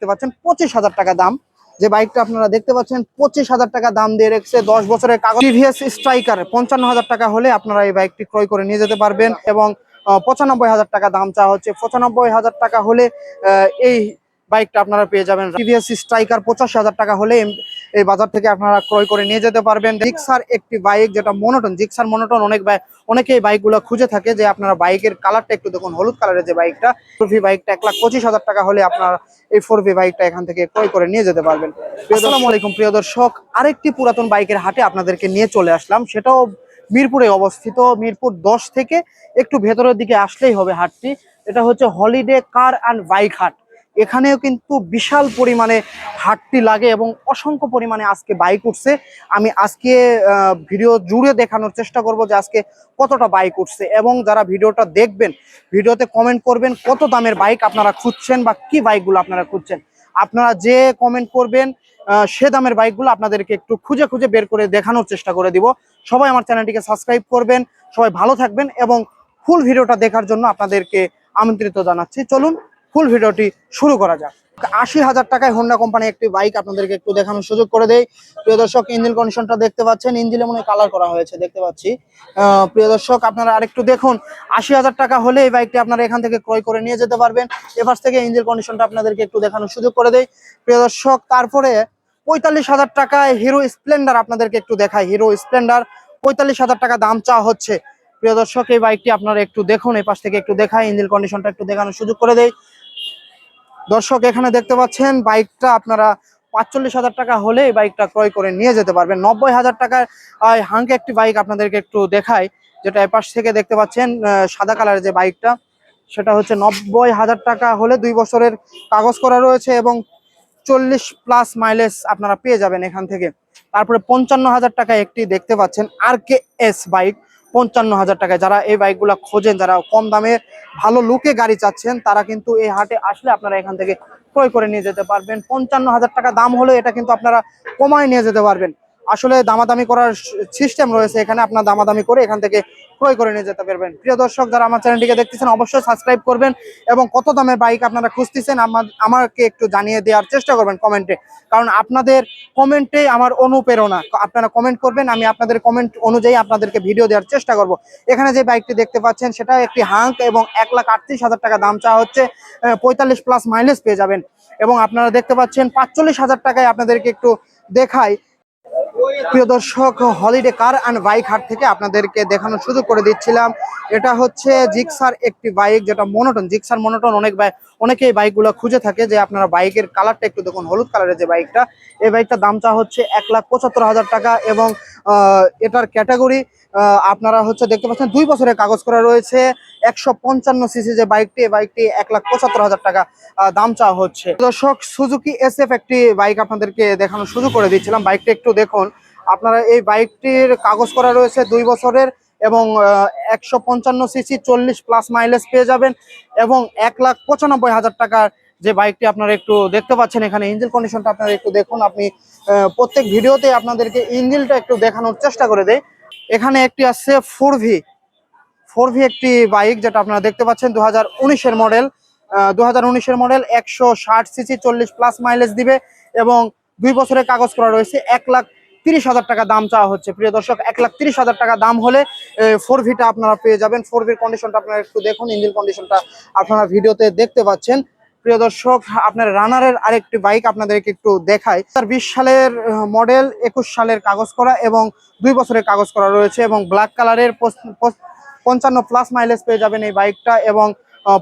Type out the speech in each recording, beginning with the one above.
দেখতে পাচ্ছেন, পঁচিশ হাজার টাকা দাম। যে বাইকটা আপনারা দেখতে পাচ্ছেন, পঁচিশ হাজার টাকা দাম দিয়ে রেখেছে, দশ বছরের কাগজ। টিভিএস স্ট্রাইকার পঞ্চান্ন হাজার টাকা হলে আপনারা এই বাইকটি ক্রয় করে নিয়ে যেতে পারবেন এবং পঁচানব্বই হাজার টাকা দাম চাওয়া হচ্ছে। পঁচানব্বই হাজার টাকা হলে এই বাইকটা আপনারা পেয়ে যাবেন। টিভিএস স্ট্রাইকার পঁচাশি হাজার টাকা হলে এই বাজার থেকে আপনারা ক্রয় করে নিয়ে যেতে পারবেন। জিক্সার একটি বাইক যেটা মনোটন জিক্সার মনোটন অনেক অনেকে এই বাইকগুলো খুঁজে থাকে যে আপনারা বাইকের কালারটা একটু দেখুন, হলুদ কালারের যে বাইকটা ফোর ভি বাইকটা এক লাখ পঁচিশ হাজার টাকা হলে আপনারা এই ফোর ভি বাইকটা এখান থেকে ক্রয় করে নিয়ে যেতে পারবেন। আসসালামু আলাইকুম, প্রিয় দর্শক। আরেকটি পুরাতন বাইকের হাটে আপনাদেরকে নিয়ে চলে আসলাম। সেটাও মিরপুরে অবস্থিত। মিরপুর দশ থেকে একটু ভেতরের দিকে আসলেই হবে হাটটি। এটা হচ্ছে হলিডে কার অ্যান্ড বাইক হাট এখানেও কিন্তু বিশাল পরিমাণে হাটটি লাগে এবং অসংখ্য পরিমাণে আজকে বাইক উঠছে। আমি আজকে ভিডিও জুড়ে দেখানোর চেষ্টা করব যে আজকে কতটা বাইক উঠছে এবং যারা ভিডিওটা দেখবেন, ভিডিওতে কমেন্ট করবেন কত দামের বাইক আপনারা খুঁজছেন বা কি বাইকগুলো আপনারা খুঁজছেন। আপনারা যে কমেন্ট করবেন সে দামের বাইকগুলো আপনাদেরকে একটু খুঁজে খুঁজে বের করে দেখানোর চেষ্টা করে দিব। সবাই আমার চ্যানেলটিকে সাবস্ক্রাইব করবেন, সবাই ভালো থাকবেন এবং ফুল ভিডিওটা দেখার জন্য আপনাদেরকে আমন্ত্রিত জানাচ্ছি। চলুন ফুল ভিডিওটি শুরু করা যাক। আশি হাজার টাকায় হোন্ডা কোম্পানি একটি বাইক আপনাদেরকে একটু দেখানোর সুযোগ করে দেয় প্রিয় দর্শক ইঞ্জিন কন্ডিশনটা দেখতে পাচ্ছেন। ইঞ্জিনে মনে কালার করা হয়েছে, দেখতে পাচ্ছি। প্রিয় দর্শক, আপনারা আরেকটু দেখুন। আশি হাজার টাকা হলে এই বাইকটি আপনারা এখান থেকে ক্রয় করে নিয়ে যেতে পারবেন। এপাশ থেকে ইঞ্জিন কন্ডিশনটা আপনাদেরকে একটু দেখানোর সুযোগ করে দেয় প্রিয় দর্শক, তারপরে পঁয়তাল্লিশ হাজার টাকায় হিরো স্প্লেন্ডার আপনাদেরকে একটু দেখায় হিরো স্প্লেন্ডার পঁয়তাল্লিশ হাজার টাকা দাম চাওয়া হচ্ছে। প্রিয় দর্শক, এই বাইকটি আপনারা একটু দেখুন। এই পাশ থেকে একটু দেখায় ইঞ্জিন কন্ডিশনটা একটু দেখানোর সুযোগ করে দেয় দর্শক, এখানে দেখতে পাচ্ছেন, বাইকটা আপনারা পাঁচচল্লিশ হাজার টাকা হলে এই বাইকটা ক্রয় করে নিয়ে যেতে পারবেন। নব্বই হাজার টাকার হাঙ্কে একটি বাইক আপনাদেরকে একটু দেখাই, যেটা এপাশ থেকে দেখতে পাচ্ছেন সাদা কালারের যে বাইকটা, সেটা হচ্ছে নব্বই হাজার টাকা হলে দুই বছরের কাগজ করা রয়েছে এবং চল্লিশ প্লাস মাইলেজ আপনারা পেয়ে যাবেন এখান থেকে। তারপরে পঞ্চান্ন হাজার টাকা একটি দেখতে পাচ্ছেন, আর কে এস বাইক। পঞ্চান্ন হাজার টাকায়। যারা এই বাইকগুলো খোঁজেন, যারা কম দামে ভালো লুকে গাড়ি চাচ্ছেন, তারা কিন্তু এই হাটে আসলে আপনারা এখান থেকে ক্রয় করে নিয়ে যেতে পারবেন। পঞ্চান্ন হাজার টাকা দাম হলে এটা কিন্তু আপনারা কমায় নিয়ে যেতে পারবেন। আসলে দামাদামি করার সিস্টেম রয়েছে এখানে, আপনার দামাদামি করে এখান থেকে ক্রয় করে নিয়ে যেতে পারবেন। প্রিয় দর্শক, যারা আমার চ্যানেলটিকে দেখতেছেন, অবশ্যই সাবস্ক্রাইব করবেন এবং কত দামের বাইক আপনারা খুঁজতেছেন আমার- আমাকে একটু জানিয়ে দেওয়ার চেষ্টা করবেন কমেন্টে। কারণ আপনাদের কমেন্টে আমার অনুপ্রেরণা। আপনারা কমেন্ট করবেন, আমি আপনাদের কমেন্ট অনুযায়ী আপনাদেরকে ভিডিও দেওয়ার চেষ্টা করব। এখানে যে বাইকটি দেখতে পাচ্ছেন, সেটা একটি হাঙ্ক এবং এক লাখ আটত্রিশ হাজার টাকা দাম চাওয়া হচ্ছে পঁয়তাল্লিশ প্লাস মাইলেজ পেয়ে যাবেন। এবং আপনারা দেখতে পাচ্ছেন, পাঁচচল্লিশ হাজার টাকায় আপনাদেরকে একটু দেখাই। প্রিয় দর্শক, হলিডে কার অ্যান্ড বাইক হাট থেকে আপনাদেরকে দেখানো শুরু করে দিচ্ছিলাম। এটা হচ্ছে জিক্সার একটি বাইক, যেটা মনোটন, জিক্সার মনোটন অনেক অনেকে এই বাইকগুলো খুঁজে থাকে যে আপনারা বাইকের কালারটা একটু দেখুন, হলুদ কালারের যে বাইকটা। এই বাইকটার দাম চা হচ্ছে এক লাখ পঁচাত্তর হাজার টাকা এবং এটার ক্যাটাগরি আপনারা হচ্ছে দেখতে পাচ্ছেন, দুই বছরের কাগজ করা রয়েছে। একশো পঞ্চান্ন সিসি যে বাইকটি বাইকটি এক লাখ পঁচাত্তর হাজার টাকা দাম চাওয়া হচ্ছে। দর্শক, সুজুকি এস এফ একটি বাইক আপনাদেরকে দেখানোর শুরু করে দিচ্ছিলাম। বাইকটি একটু দেখুন, আপনারা এই বাইকটির কাগজ করা রয়েছে দুই বছরের এবং একশো পঞ্চান্ন সিসি চল্লিশ প্লাস মাইলেজ পেয়ে যাবেন এবং এক লাখ পঁচানব্বই হাজার টাকার যে বাইকটি আপনারা একটু দেখতে পাচ্ছেন, এখানে ইঞ্জিন কন্ডিশনটা আপনারা একটু দেখুন। আপনি প্রত্যেক ভিডিওতে আপনাদেরকে ইঞ্জিনটা একটু দেখানোর চেষ্টা করে দেয় এখানে একটি আছে ফোর ভি ফোর ভি একটি বাইক যেটা আপনারা দেখতে পাচ্ছেন দু হাজার মডেল দু হাজার মডেল একশো ষাট সিসি, চল্লিশ প্লাস মাইলেজ দিবে এবং দুই বছরের কাগজ করা রয়েছে, এক লাখ তিরিশ হাজার টাকা দাম চাওয়া হচ্ছে। প্রিয় দর্শক, এক লাখ তিরিশ হাজার টাকা দাম হলে ফোর ভিটা আপনারা পেয়ে যাবেন। ফোর ভির কন্ডিশনটা আপনারা একটু দেখুন ইঞ্জিন কন্ডিশনটা আপনারা ভিডিওতে দেখতে পাচ্ছেন। প্রিয় দর্শক, আপনার রানারের আরেকটি বাইক আপনাদেরকে একটু দেখাই। তার বিশ সালের মডেল, একুশ সালের কাগজ করা এবং দুই বছরের কাগজ করা রয়েছে এবং ব্ল্যাক কালারের পঞ্চান্ন প্লাস মাইলেজ পেয়ে যাবেন এই বাইকটা এবং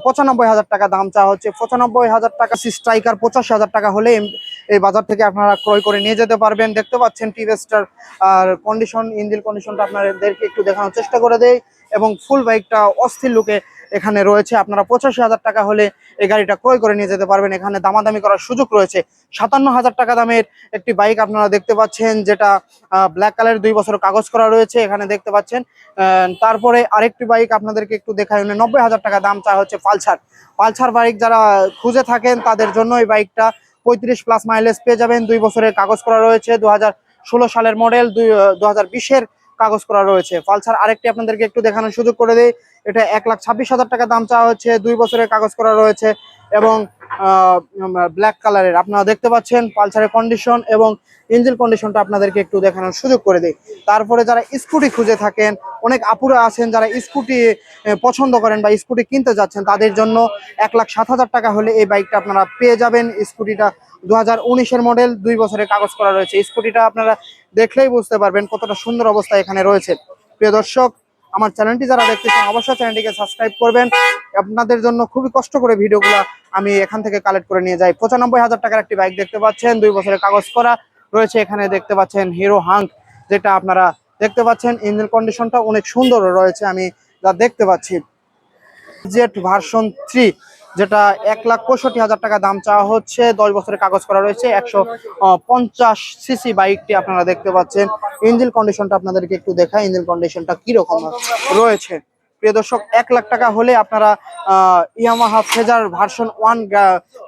পঁচানব্বই হাজার টাকা দাম চাওয়া হচ্ছে। পঁচানব্বই হাজার টাকা স্ট্রাইকার পঁচাশি হাজার টাকা হলে এই- এই বাজার থেকে আপনারা ক্রয় করে নিয়ে যেতে পারবেন। দেখতে পাচ্ছেন টিভেস্টার আর কন্ডিশন ইঞ্জিন কন্ডিশনটা আপনাদেরকে একটু দেখানোর চেষ্টা করে দেয় এবং ফুল বাইকটা অস্থির লুকে এখানে রয়েছে। আপনারা পঁচাশি হাজার টাকা হলে এই গাড়িটা ক্রয় করে নিয়ে যেতে পারবেন। এখানে দামাদামি করার সুযোগ রয়েছে। সাতান্ন হাজার টাকা দামের একটি বাইক আপনারা দেখতে পাচ্ছেন, যেটা ব্ল্যাক কালারের দুই বছর কাগজ করা রয়েছে। এখানে দেখতে পাচ্ছেন তারপরে আরেকটি বাইক আপনাদেরকে একটু দেখাই। নব্বই হাজার টাকা দাম চা হচ্ছে পালসার। পালসার বাইক যারা খুঁজে থাকেন, তাদের জন্য এই বাইকটা পঁয়ত্রিশ প্লাস মাইলেজ পেয়ে যাবেন। দুই বছরের কাগজ করা রয়েছে। দু ষোলো সালের মডেল দুই দু হাজার বিশের কাগজ করা রয়েছে। পালসার আরেকটি আপনাদেরকে একটু দেখানোর সুযোগ করে দেয় এটা এক লাখ ছাব্বিশ হাজার টাকা দাম চাওয়া হচ্ছে। দুই বছরের কাগজ করা রয়েছে এবং ব্ল্যাক কালারের আপনারা দেখতে পাচ্ছেন পালসারের কন্ডিশন এবং ইঞ্জিন কন্ডিশনটা আপনাদেরকে একটু দেখানোর সুযোগ করে দিই। তারপরে যারা স্কুটি খুঁজে থাকেন, অনেক আপুরা আছেন যারা স্কুটি পছন্দ করেন বা স্কুটি কিনতে যাচ্ছেন, তাদের জন্য এক লাখ সাত হাজার টাকা হলে এই বাইকটা আপনারা পেয়ে যাবেন। স্কুটিটা দু উনিশের মডেল দুই বছরের কাগজ করা রয়েছে। স্কুটিটা আপনারা দেখলেই বুঝতে পারবেন কতটা সুন্দর অবস্থা এখানে রয়েছে। প্রিয় দর্শক, আমার চ্যানেলটি যারা দেখতেছেন, অবশ্যই চ্যানেলটিকে সাবস্ক্রাইব করবেন। আপনাদের জন্য খুবই কষ্ট করে ভিডিওগুলো আমি এখান থেকে কালেক্ট করে নিয়ে যাই। পঁচানব্বই হাজার টাকার একটি বাইক দেখতে পাচ্ছেন, দুই বছরের কাগজ করা রয়েছে। এখানে দেখতে পাচ্ছেন হিরো হাঙ্ক যেটা আপনারা দেখতে পাচ্ছেন। ইঞ্জিন কন্ডিশনটা অনেক সুন্দর রয়েছে, আমি যা দেখতে পাচ্ছি। জেট ভার্সন থ্রি যেটা এক লাখ পঁয়ষট্টি হাজার টাকা দাম চাওয়া হচ্ছে। দশ বছরের কাগজ করা রয়েছে। একশো পঞ্চাশ সিসি বাইকটি আপনারা দেখতে পাচ্ছেন। ইঞ্জিন কন্ডিশনটা আপনাদেরকে একটু দেখাই। ইঞ্জিন কন্ডিশনটা কীরকম রয়েছে? প্রিয় দর্শক, এক লাখ টাকা হলে আপনারা ইয়ামাহা ফেজার ভার্সন ওয়ান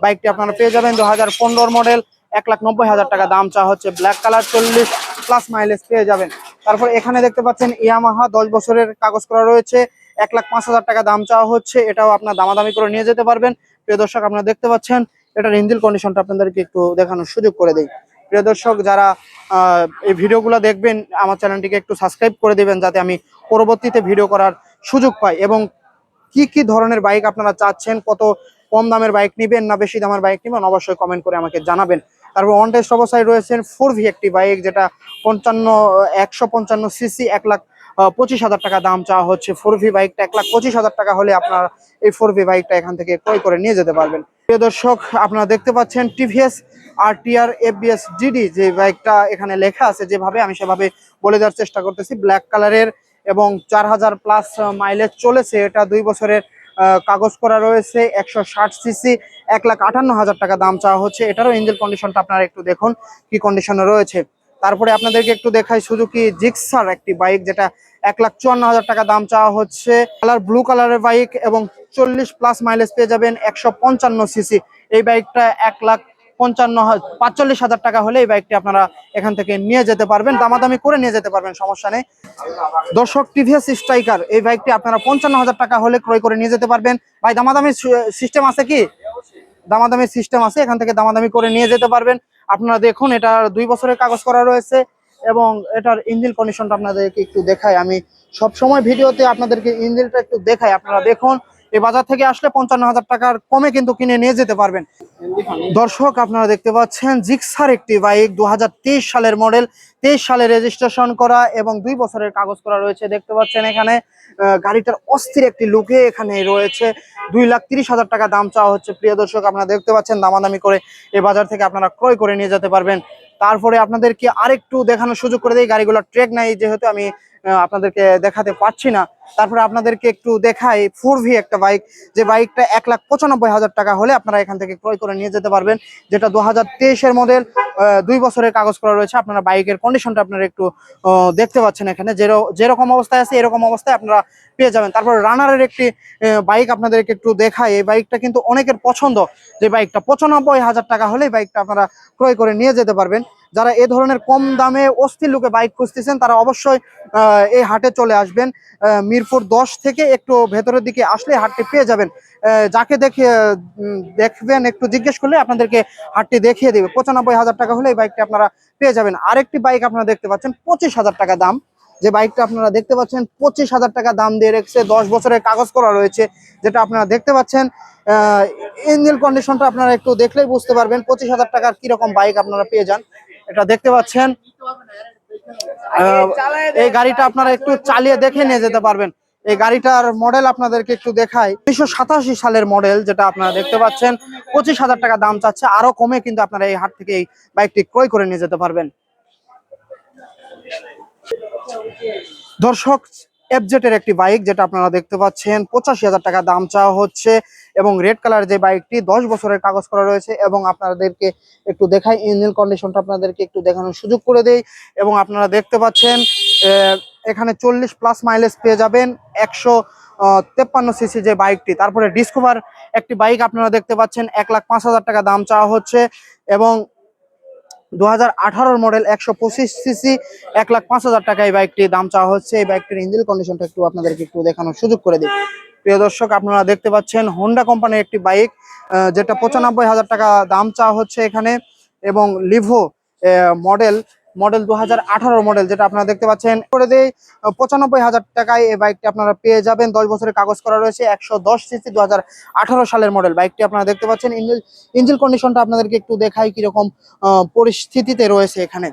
বাইকটি আপনারা পেয়ে যাবেন। দু হাজার মডেল এক লাখ নব্বই হাজার টাকা দাম চাওয়া হচ্ছে। ব্ল্যাক কালার চল্লিশ প্লাস মাইলেজ পেয়ে যাবেন। তারপর এখানে দেখতে পাচ্ছেন ইয়ামাহা দশ বছরের কাগজ করা রয়েছে। এক লাখ পাঁচ হাজার টাকা দাম চাওয়া হচ্ছে, এটাও আপনার দামাদামি করে নিয়ে যেতে পারবেন। প্রিয় দর্শক, আপনারা দেখতে পাচ্ছেন, এটার ইঞ্জিন কন্ডিশনটা আপনাদেরকে একটু দেখানোর সুযোগ করে দেই। প্রিয় দর্শক, যারা এই ভিডিওগুলো দেখবেন, আমার চ্যানেলটিকে একটু সাবস্ক্রাইব করে দেবেন, যাতে আমি পরবর্তীতে ভিডিও করার সুযোগ পাই। এবং কি কি ধরনের বাইক আপনারা চাচ্ছেন, কত কম দামের বাইক নিবেন, না বেশি দামের বাইক নিবেন, অবশ্যই কমেন্ট করে আমাকে জানাবেন। তারপর অন টেস্ট অবস্থায় রয়েছেন ফোর ভি একটি বাইক যেটা পঞ্চান্ন, একশো পঞ্চান্ন সিসি এক লাখ পঁচিশ হাজার টাকা দাম চাওয়া হচ্ছে ফোর ভি বাইকটা এক লাখ পঁচিশ হাজার টাকা হলে আপনার এই ফোর ভি বাইকটা এখান থেকে ক্রয় করে নিয়ে যেতে পারবেন। প্রিয় দর্শক, আপনারা দেখতে পাচ্ছেন TVS R TR FBS DD যে বাইকটা এখানে লেখা আছে, যেভাবে আমি সেভাবে বলে দেওয়ার চেষ্টা করতেছি। ব্ল্যাক কালারের এবং চার হাজার প্লাস মাইলেজ চলেছে। এটা দুই বছরের কাগজ করা রয়েছে, একশো ষাট সিসি এক লাখ আটান্ন হাজার টাকা দাম চাওয়া হচ্ছে। এটারও ইঞ্জিন কন্ডিশনটা আপনারা একটু দেখুন, কি কন্ডিশনে রয়েছে। তারপরে আপনাদেরকে একটু দেখাই সুজুকি জিক্সার একটি বাইক যেটা এক লাখ চুয়ান্ন হাজার টাকা দাম চাওয়া হচ্ছে। কালার ব্লু কালারের বাইক এবং চল্লিশ প্লাস মাইলেজ পেয়ে যাবেন একশো পঞ্চান্ন সিসি এই বাইকটা এক লাখ পঞ্চান্ন পাঁচচল্লিশ হাজার টাকা হলে এই বাইকটি আপনারা এখান থেকে নিয়ে যেতে পারবেন। দামাদামি করে নিয়ে যেতে পারবেন, সমস্যা নেই। দর্শক, টিভিএস স্ট্রাইকার এই বাইকটি আপনারা পঞ্চান্ন হাজার টাকা হলে ক্রয় করে নিয়ে যেতে পারবেন। ভাই দামাদামি সিস্টেম আছে কি? দামাদামি সিস্টেম আছে, এখান থেকে দামাদামি করে নিয়ে যেতে পারবেন। আপনারা দেখুন, এটার দুই বছরের কাগজ করা রয়েছে এবং এটার ইঞ্জিন কন্ডিশনটা আপনাদেরকে একটু দেখাই। আমি সব সময় ভিডিওতে আপনাদেরকে ইঞ্জিনটা একটু দেখাই, আপনারা দেখুন। এই বাজার থেকে আসলে পঞ্চান্ন হাজার টাকার কমে কিন্তু কিনে নিয়ে যেতে পারবেন। দর্শক, আপনারা দেখতে পাচ্ছেন জিক্সার একটি বাইক দু হাজার তেইশ সালের মডেল, তেইশ সালে রেজিস্ট্রেশন করা এবং দুই বছরের কাগজ করা রয়েছে। দেখতে পাচ্ছেন এখানে গাড়িটার অস্থির একটি লুকে এখানে রয়েছে। দুই লাখ তিরিশ হাজার টাকা দাম চাওয়া হচ্ছে। প্রিয় দর্শক, আপনারা দেখতে পাচ্ছেন দামাদামি করে এই বাজার থেকে আপনারা ক্রয় করে নিয়ে যেতে পারবেন। তারপরে আপনাদেরকে আরেকটু দেখানোর সুযোগ করে দিই। গাড়িগুলোর ট্রেক নাই, যেহেতু আমি আপনাদেরকে দেখাতে পারছি না। তারপরে আপনাদেরকে একটু দেখাই ফোর ভি একটা বাইক যে বাইকটা এক লাখ পঁচানব্বই হাজার টাকা হলে আপনারা এখান থেকে ক্রয় করে নিয়ে যেতে পারবেন। যেটা দু হাজার তেইশের মডেল দুই বছরের কাগজ করা রয়েছে। আপনারা বাইকের কন্ডিশনটা আপনারা একটু দেখতে পাচ্ছেন এখানে। যের- যেরকম অবস্থায় আছে, এরকম অবস্থায় আপনারা পেয়ে যাবেন। তারপর রানারের একটি বাইক আপনাদেরকে একটু দেখাই। এই বাইকটা কিন্তু অনেকের পছন্দ। যে বাইকটা পঁচানব্বই হাজার টাকা হলে বাইকটা আপনারা ক্রয় করে নিয়ে যেতে পারবেন। যারা এ ধরনের কম দামে অস্থির লুকে বাইক খুঁজতেছেন, তারা অবশ্যই এই হাটে চলে আসবেন। মিরপুর দশ থেকে একটু ভেতরের দিকে আসলে হাটটি পেয়ে যাবেন। যাকে দেখে দেখবেন, একটু জিজ্ঞেস করলে আপনাদেরকে হাটটি দেখিয়ে দেবে। পঁচানব্বই হাজার টাকা হলে এই বাইকটি আপনারা পেয়ে যাবেন। আরেকটি বাইক আপনারা দেখতে পাচ্ছেন, পঁচিশ হাজার টাকা দাম। যে বাইকটা আপনারা দেখতে পাচ্ছেন, পঁচিশ হাজার টাকা দাম দিয়ে রেখেছে। দশ বছরের কাগজ করা রয়েছে, যেটা আপনারা দেখতে পাচ্ছেন। ইঞ্জিন কন্ডিশনটা আপনারা একটু দেখলেই বুঝতে পারবেন, পঁচিশ হাজার টাকার কীরকম বাইক আপনারা পেয়ে যান। এটা দেখতে পাচ্ছেন? এই গাড়িটা আপনারা একটু চালিয়ে দেখে নিয়ে যেতে পারবেন। এই গাড়িটার মডেল আপনাদেরকে একটু দেখাই। উনিশশো সাতাশি সালের মডেল যেটা আপনারা দেখতে পাচ্ছেন, পঁচিশ হাজার টাকা দাম চাচ্ছে। আরও কমে কিন্তু আপনারা এই হাট থেকে এই বাইকটি ক্রয় করে নিয়ে যেতে পারবেন। দর্শক এফজেট এর একটি বাইক যেটা আপনারা দেখতে পাচ্ছেন, পঁচাশি হাজার টাকা দাম চাওয়া হচ্ছে। এবং রেড কালার যে বাইকটি দশ বছরের কাগজ করা রয়েছে এবং আপনাদেরকে একটু দেখাই ইঞ্জিন কন্ডিশনটা আপনাদেরকে একটু দেখানোর সুযোগ করে দেই এবং আপনারা দেখতে পাচ্ছেন এখানে চল্লিশ প্লাস মাইলেজ পেয়ে যাবেন, একশো তেপ্পান্ন সিসি যে বাইকটি তারপরে ডিসকভার একটি বাইক আপনারা দেখতে পাচ্ছেন, এক লাখ পাঁচ হাজার টাকা দাম চাওয়া হচ্ছে এবং দু হাজার মডেল একশো পঁচিশ সিসি এক লাখ পাঁচ হাজার টাকা এই বাইকটির দাম চাওয়া হচ্ছে। এই বাইকটির ইঞ্জিন কন্ডিশনটা একটু আপনাদেরকে একটু দেখানোর সুযোগ করে দিই। প্রিয় দর্শক, আপনারা দেখতে পাচ্ছেন হোন্ডা কোম্পানির একটি বাইক যেটা পঁচানব্বই হাজার টাকা দাম চাওয়া হচ্ছে এখানে, এবং লিভো মডেল মডেল দু হাজার আঠারো মডেল যেটা আপনারা দেখতে পাচ্ছেন। করে দেই পঁচানব্বই হাজার টাকায় এই বাইকটি আপনারা পেয়ে যাবেন। দশ বছরের কাগজ করা রয়েছে, একশো দশ সিসি দু হাজার আঠারো সালের মডেল বাইকটি আপনারা দেখতে পাচ্ছেন। ইঞ্জিল ইঞ্জিল কন্ডিশনটা আপনাদেরকে একটু দেখাই কীরকম পরিস্থিতিতে রয়েছে এখানে।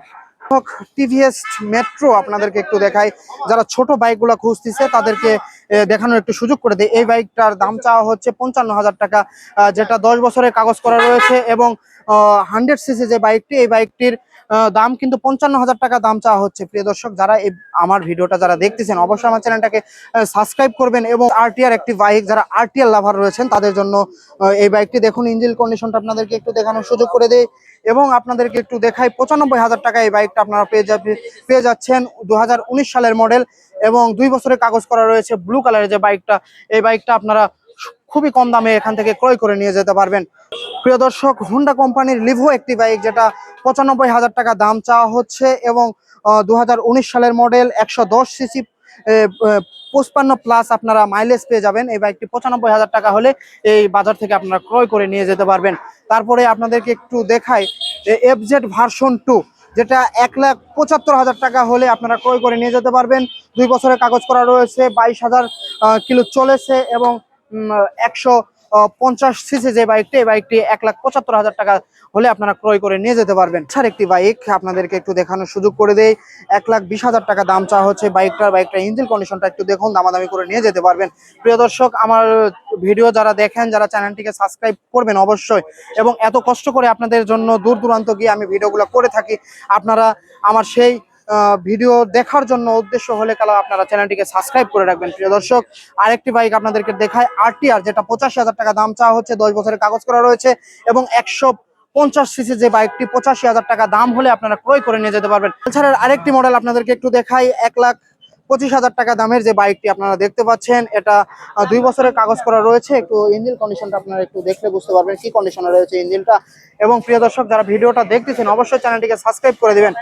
টিভিএস মেট্রো আপনাদেরকে একটু দেখাই। যারা ছোট বাইকগুলো খুঁজতেছে, তাদেরকে দেখানোর একটু সুযোগ করে দেয় এই বাইকটার দাম চাওয়া হচ্ছে পঞ্চান্ন হাজার টাকা যেটা দশ বছরের কাগজ করা রয়েছে এবং হান্ড্রেড সিসি যে বাইকটি, এই বাইকটির দাম কিন্তু পঞ্চান্ন হাজার টাকা দাম চাওয়া হচ্ছে। প্রিয় দর্শক, যারা এই, আমার ভিডিওটা যারা দেখতেছেন, অবশ্যই আমার চ্যানেলটাকে সাবস্ক্রাইব করবেন এবং আরটিআর একটি বাইক, যারা আরটিআর লাভার রয়েছেন, তাদের জন্য এই বাইকটি দেখুন। ইঞ্জিন কন্ডিশনটা আপনাদেরকে একটু দেখানোর সুযোগ করে দেয় এবং আপনাদেরকে একটু দেখাই পঁচানব্বই হাজার টাকা এই বাইকটা আপনারা পেয়ে যাবে পেয়ে যাচ্ছেন। দু হাজার উনিশ সালের মডেল এবং দুই বছরের কাগজ করা রয়েছে ব্লু কালারের যে বাইকটা এই বাইকটা আপনারা খুবই কম দামে এখান থেকে ক্রয় করে নিয়ে যেতে পারবেন। প্রিয় দর্শক হোন্ডা কোম্পানির লিভো একটি বাইক যেটা পঁচানব্বই হাজার টাকা দাম চাওয়া হচ্ছে এবং দু হাজার উনিশ সালের মডেল একশো দশ সিসি পঁচপান্ন প্লাস আপনারা মাইলেজ পেয়ে যাবেন। এই বাইকটি পঁচানব্বই হাজার টাকা হলে এই বাজার থেকে আপনারা ক্রয় করে নিয়ে যেতে পারবেন। তারপরে আপনাদেরকে একটু দেখাই এফ জেড ভার্সন টু যেটা এক লাখ পঁচাত্তর হাজার টাকা হলে আপনারা ক্রয় করে নিয়ে যেতে পারবেন। দুই বছরের কাগজ করা রয়েছে, বাইশ হাজার কিলো চলেছে এবং একশো পঞ্চাশ সিসি যে বাইকটি এই বাইকটি এক লাখ পঁচাত্তর হাজার টাকা হলে আপনারা ক্রয় করে নিয়ে যেতে পারবেন। ছাড় একটি বাইক আপনাদেরকে একটু দেখানোর সুযোগ করে দেয় এক লাখ বিশ হাজার টাকা দাম চাওয়া হচ্ছে বাইকটার বাইকটার ইঞ্জিন কন্ডিশনটা একটু দেখুন, দামাদামি করে নিয়ে যেতে পারবেন। প্রিয় দর্শক, আমার ভিডিও যারা দেখেন, যারা চ্যানেলটিকে সাবস্ক্রাইব করবেন অবশ্যই, এবং এত কষ্ট করে আপনাদের জন্য দূর দূরান্ত গিয়ে আমি ভিডিওগুলো করে থাকি, আপনারা আমার সেই ভিডিও দেখার জন্য উদ্দেশ্য হলে কালা আপনারা চ্যানেলটিকে সাবস্ক্রাইব করে রাখবেন, প্রিয় দর্শক। আরেকটি বাইক আপনাদেরকে দেখায় আরটিআর যেটা পঁচাশি হাজার টাকা দাম চাওয়া হচ্ছে, দশ বছরের কাগজ করা রয়েছে এবং একশো পঞ্চাশ সিসি যে বাইকটি পঁচাশি হাজার টাকা দাম হলে আপনারা ক্রয় করে নিয়ে যেতে পারবেন। এছাড়া আরেকটি মডেল আপনাদেরকে একটু দেখাই, এক লাখ পঁচিশ হাজার টাকা দামের যে বাইকটি আপনারা দেখতে পাচ্ছেন, এটা দুই বছরের কাগজ করা রয়েছে। একটু ইঞ্জিন কন্ডিশনটা আপনারা একটু দেখলে বুঝতে পারবেন কি কন্ডিশনে রয়েছে ইঞ্জিনটা এবং প্রিয় দর্শক, যারা ভিডিওটা দেখতেছেন, অবশ্যই চ্যানেলটিকে সাবস্ক্রাইব করে দিবেন।